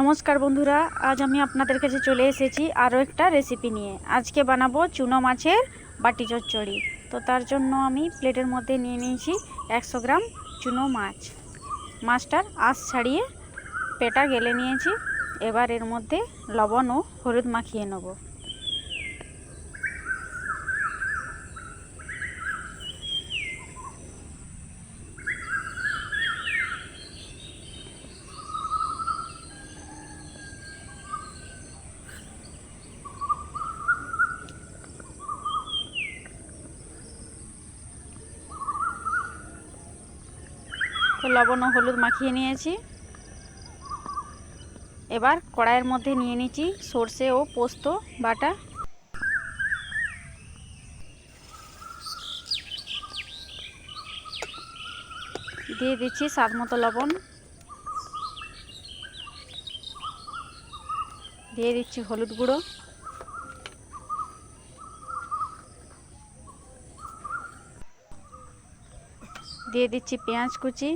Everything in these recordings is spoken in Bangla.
নমস্কার বন্ধুরা, আজ আমি আপনাদের কাছে চলে এসেছি আরও একটা রেসিপি নিয়ে। আজকে বানাবো চুনো মাছের বাটি চচ্চড়ি। তো তার জন্য আমি প্লেটের মধ্যে নিয়ে নিয়েছি একশো গ্রাম চুনো মাছ। মাছটার আঁশ ছাড়িয়ে পেটা গেলে নিয়েছি। এবার এর মধ্যে লবণ ও হলুদ মাখিয়ে নেব। তো লবণ ও হলুদ মাখিয়ে নিয়েছি। এবার কড়াইয়ের মধ্যে নিয়ে নিচ্ছি সর্ষে ও পোস্ত, বাটা। দিয়ে দিচ্ছি স্বাদ মতো লবণ। দিয়ে দিচ্ছি হলুদ গুঁড়ো। দিয়ে দিচ্ছি পেঁয়াজ কুচি।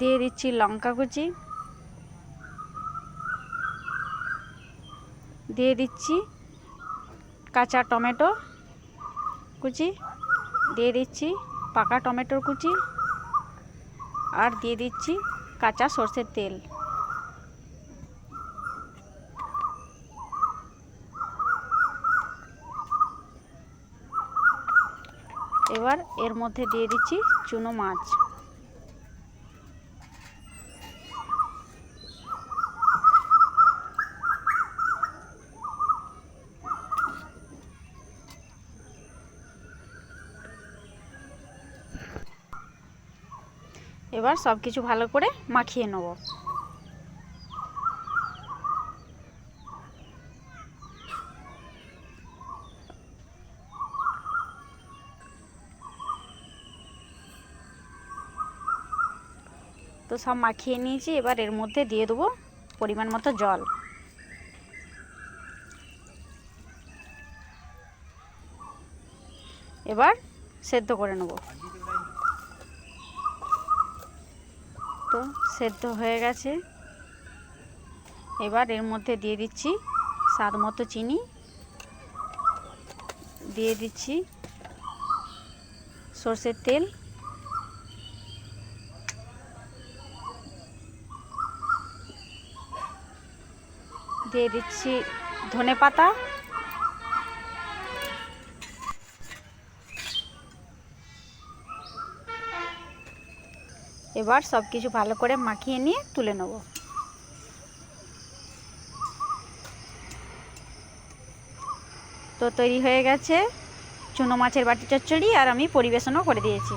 দিয়ে দিচ্ছি লঙ্কা কুচি। দিয়ে দিচ্ছি কাঁচা টমেটো কুচি। দিয়ে দিচ্ছি পাকা টমেটোর কুচি। আর দিয়ে দিচ্ছি কাঁচা সর্ষের তেল। এবার এর মধ্যে দিয়ে দিচ্ছি চুনো মাছ। এবার সব কিছু ভালো করে মাখিয়ে নেব। তো সব মাখিয়ে নিয়েছি, এবার এর মধ্যে দিয়ে দেবো পরিমাণ মতো জল। এবার সেদ্ধ করে নেব। তো সেদ্ধ হয়ে গেছে। এবার এর মধ্যে দিয়ে দিচ্ছি স্বাদ মতো চিনি। দিয়ে দিচ্ছি সর্ষের তেল। দিয়ে দিচ্ছি ধনে পাতা এবার সব কিছু ভালো করে মাখিয়ে নিয়ে তুলে নেব। তো তৈরি হয়ে গেছে চুনো মাছের বাটি চচ্চড়ি আর আমি পরিবেশনও করে দিয়েছি।